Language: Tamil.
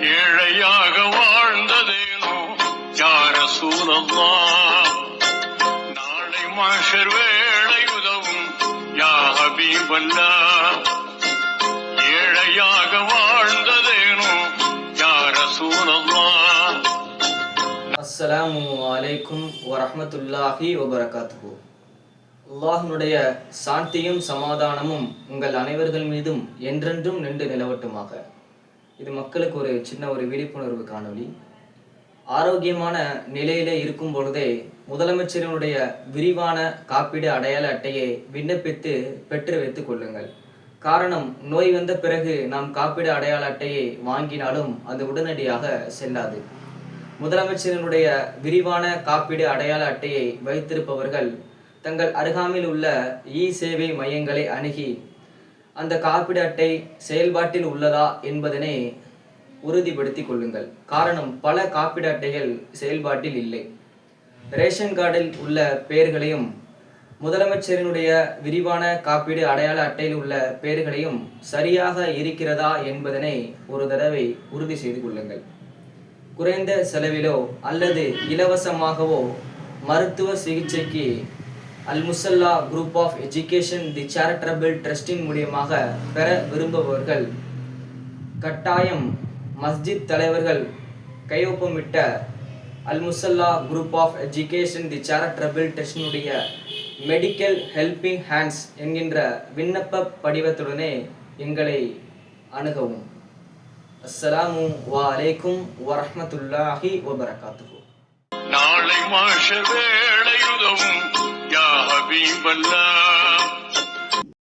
ஏழையாக வாழ்ந்ததேனோ? யார சூழல்லா நாளை மாஷர் வேளை உதவும் யா ஹபீபல்லா. ஏழையாக வாழ்ந்ததேனோ? யார சூழல்லா அஸ்ஸலாமு அலைக்கும் வரஹ்மத்துல்லாஹி வபரகாத்துஹு. அல்லாஹினுடைய சாந்தியும் சமாதானமும் உங்கள் அனைவர்கள் மீதும் என்றென்றும் நின்று நிலவட்டுமாக. இது மக்களுக்கு ஒரு சின்ன ஒரு விழிப்புணர்வு காணொளி. ஆரோக்கியமான நிலையிலே இருக்கும் பொழுதே முதலமைச்சரினுடைய விரிவான காப்பீடு அடையாள அட்டையை விண்ணப்பித்து பெற்று வைத்துக் கொள்ளுங்கள். காரணம் நோய் வந்த பிறகு நாம் காப்பீடு அடையாள அட்டையை வாங்கினாலும் அது உடனடியாக செல்லாது. முதலமைச்சரினுடைய விரிவான காப்பீடு அடையாள அட்டையை வைத்திருப்பவர்கள் தங்கள் அருகாமையில் உள்ள இ சேவை மையங்களை அணுகி அந்த காப்பீடு அட்டை செயல்பாட்டில் உள்ளதா என்பதனை உறுதிப்படுத்திக் கொள்ளுங்கள். காரணம் பல காப்பீடு அட்டைகள் செயல்பாட்டில் இல்லை. ரேஷன் கார்டில் உள்ள பெயர்களையும் முதலமைச்சரினுடைய விரிவான காப்பீடு அடையாள அட்டையில் உள்ள பெயர்களையும் சரியாக இருக்கிறதா என்பதனை ஒரு தடவை உறுதி செய்து கொள்ளுங்கள். குறைந்த செலவிலோ அல்லது இலவசமாகவோ மருத்துவ சிகிச்சைக்கு Almusalla group of education the charitable ட்ரஸ்டின் மூலியமாக பெற விரும்புபவர்கள் கட்டாயம் மஸ்ஜித் தலைவர்கள் கையொப்பமிட்ட Almusalla group of education the charitable ட்ரஸ்டினுடைய medical helping hands என்கின்ற விண்ணப்ப படிவத்துடனே எங்களை அணுகவும். அஸ்ஸலாமு வலைக்கும் வரஹ்மத்துல்லாஹி வபரகாத்து நாளை மாஷ வேளை உதவும் யா